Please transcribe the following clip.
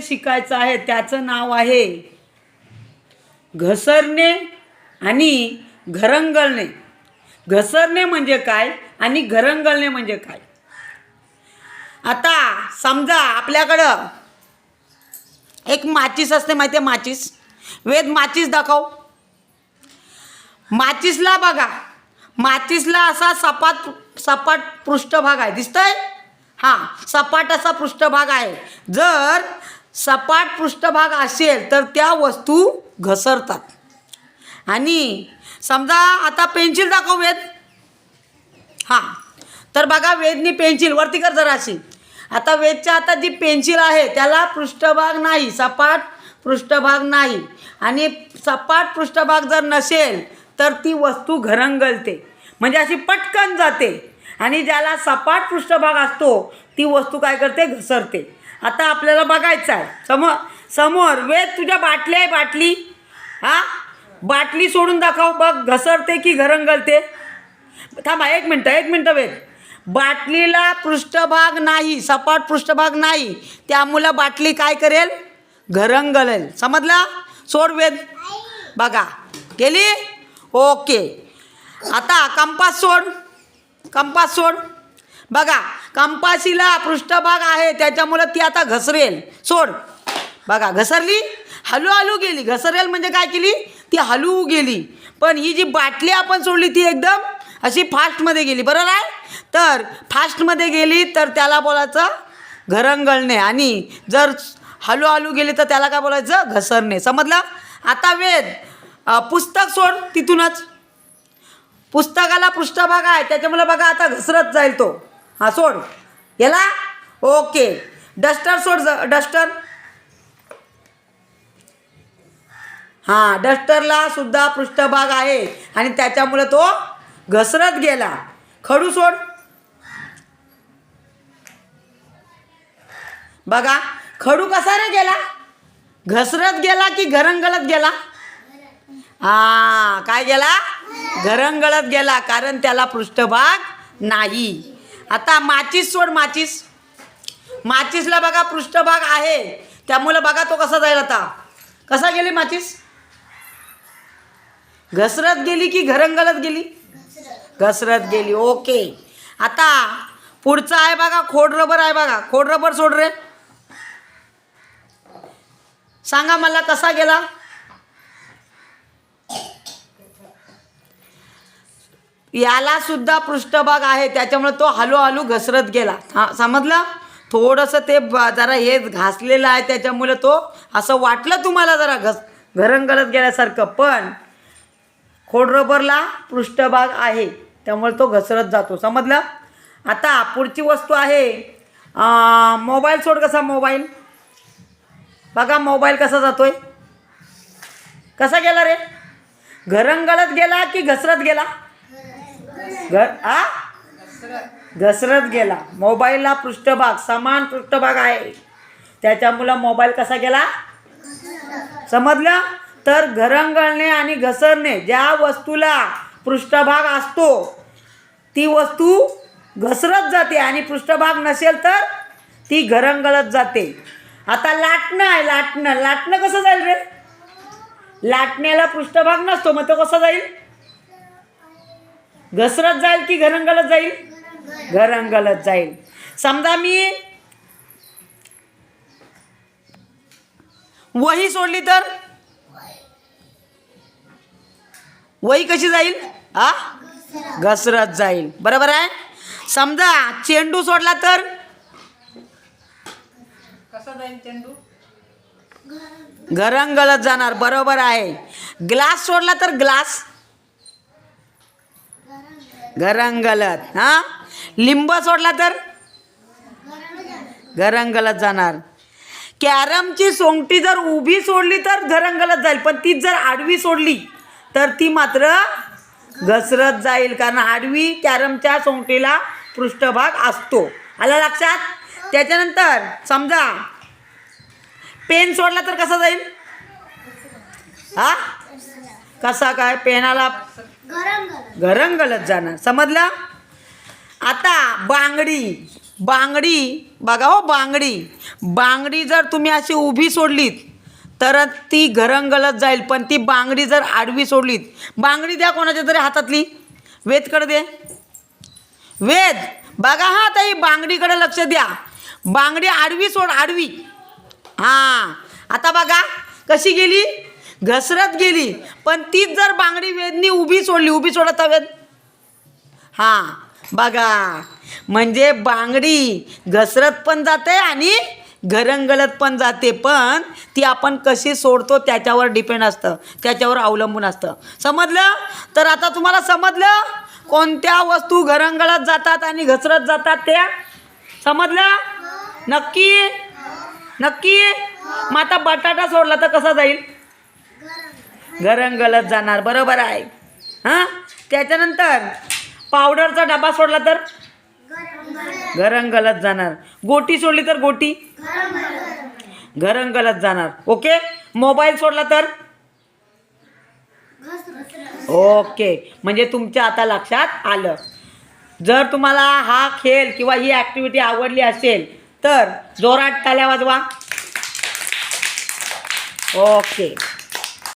जे शिकायचं आहे त्याचं नाव आहे घसरणे आणि घरंगळणे. घसरणे म्हणजे काय आणि घरंगळणे म्हणजे काय? आता समजा आपल्याकडं एक माचीस असते माहिती आहे माचीस? वेद माचीस दाखव. माचीसला बघा. माचीसला असा सपाट सपाट पृष्ठभाग आहे. दिसतंय? हां सपाट असा पृष्ठभाग आहे. जर सपाट पृष्ठभाग असेल तर त्या वस्तू घसरतात. आणि समजा आता पेन्सिल दाखव वेद हां. तर बघा वेदनी पेन्सिल वरती कर जरा अशी. आता वेदच्या हातात जी पेन्सिल आहे त्याला पृष्ठभाग नाही सपाट पृष्ठभाग नाही. आणि सपाट पृष्ठभाग जर नसेल तर ती वस्तू घरंगलते म्हणजे अशी पटकन जाते. आणि ज्याला सपाट पृष्ठभाग असतो ती वस्तू काय करते? घसरते. आता आपल्याला बघायचं आहे. समोर समोर वेद तुझ्या बाटली आहे बाटली. हां? बाटली सोडून दाखव. बघ घसरते की घरंगलते? थांबा एक मिनटं एक मिनटं वेद. बाटलीला पृष्ठभाग नाही सपाट पृष्ठभाग नाही. त्यामुळं बाटली काय करेल? घरंगलेल. समजला? सोड वेद. बघा. गेली? ओके. आता कंपास सोड. कंपास सोड. बघा कंपासीला पृष्ठभाग आहे त्याच्यामुळं ती आता घसरेल. सोड. बघा घसरली हलू हलू गेली. घसरेल म्हणजे काय केली? ती हलू गेली. पण ही जी बाटली आपण सोडली ती एकदम अशी फास्टमध्ये गेली बरोबर आहे तर फास्टमध्ये गेली तर त्याला बोलायचं घरंगळणे. आणि जर हळूहळू गेली तर त्याला काय बोलायचं? घसरणे. समजलं? आता वेद पुस्तक सोड तिथूनच. पुस्तकाला पृष्ठभाग आहे त्याच्यामुळे बघा आता घसरत जाईल तो. हां सोड. याला? ओके. डस्टर सोड डस्टर. हां डस्टरला सुद्धा पृष्ठभाग आहे आणि त्याच्यामुळे तो घसरत गेला. खडू सोड. बघा खडू कसा रे गेला? घसरत गेला की घरंगळत गेला? हा काय गेला? घरंगळत गेला कारण त्याला पृष्ठभाग नाही. आता माचीस सोड माचीस. माचीसला बघा पृष्ठभाग आहे. त्यामुळे बघा तो कसा जाईल आता. कसा गेली माचीस? घसरत गेली की घरंगलत गेली? घसरत गेली ओके. आता पुढचं आहे बघा खोड रबर आहे बघा. खोड रबर सोड रे. सांगा मला कसा गेला? याला सुद्धा पृष्ठभाग आहे त्याच्यामुळे तो हळूहळू घसरत गेला. हा समजलं? थोडंसं ते ब- जरा हे घासलेलं आहे त्याच्यामुळे तो असं वाटलं तुम्हाला जरा घस घरंगळत गेल्यासारखं. पण खोडरबरला पृष्ठभाग आहे त्यामुळे तो घसरत जातो. समजलं? आता पुढची वस्तू आहे मोबाईल सोड कसा मोबाईल? बघा मोबाईल कसा जातोय. कसा गेला रे? घरंगळत गेला की घसरत गेला? घर आ? घसरत गेला. मोबाईलला पृष्ठभाग समान पृष्ठभाग आहे. त्याच्यामुळं मोबाईल कसा गेला? समजलं? तर घरंगळणे आणि घसरणे ज्या वस्तूला पृष्ठभाग असतो ती वस्तू घसरत जाते आणि पृष्ठभाग नसेल तर ती घरंगळत जाते. आता लाटणं आहे लाटणं. लाटणं कसं जाईल रे? लाटण्याला पृष्ठभाग नसतो मग तो कसा जाईल? घसरत जाईल की घरंगळत जाईल? घरंगळत जाईल. समजा मी वही सोडली तर? वही कशी जाईल? हा घसरत. जाईल. बरोबर आहे? समजा चेंडू सोडला तर? कसा जाईल चेंडू? घरंगळत जाणार. बरोबर आहे. ग्लास सोडला तर ग्लास? घरंगळत हां? लिंब सोडला तर? घरंगळत जाणार. कॅरमची सोंगटी जर उभी सोडली तर घरंगलत जाईल पण तीच जर आडवी सोडली तर ती मात्र घसरत जाईल कारण आडवी कॅरमच्या सोंगटीला पृष्ठभाग असतो. आला लक्षात? त्याच्यानंतर समजा पेन सोडला तर कसा जाईल? हा? कसा काय? पेनाला घरंगळत जाणार. समजलं? आता बांगडी बांगडी बघा हो बांगडी. बांगडी जर तुम्ही अशी उभी सोडलीत तर ती घरंगलत जाईल पण ती बांगडी जर आडवी सोडलीत बांगडी द्या कोणाच्या तरी हातातली. वेदकडे दे. वेद बघा हा ताई बांगडीकडे लक्ष द्या. बांगडी आडवी सोड आडवी. हां आता बघा कशी गेली? घसरत गेली. पण तीच जर बांगडी वेदनी उभी सोडली उभी सोडत वेद हां बघा. म्हणजे बांगडी घसरत पण जाते आणि घरंगलत पण जाते पण ती आपण कशी सोडतो त्याच्यावर डिपेंड असतं. त्याच्यावर अवलंबून असतं. समजलं? तर आता तुम्हाला समजलं? कोणत्या वस्तू घरंगळत जातात आणि घसरत जातात त्या समजलं? नक्की? नक्की? मग आता बटाटा सोडला तर कसा जाईल? गरंगलत जाणार बरोबर आहे. हां? त्याच्यानंतर पावडरचा डबा सोडला तर? गरंगलत जाणार. गोटी सोडली तर गोटी? गरंगलत जाणार. ओके? मोबाईल सोडला तर? ओके. म्हणजे तुमच्या आता लक्षात आलं. जर तुम्हाला हा खेळ किंवा ही ॲक्टिव्हिटी आवडली असेल तर जोरात टाल्या वाजवा. ओके.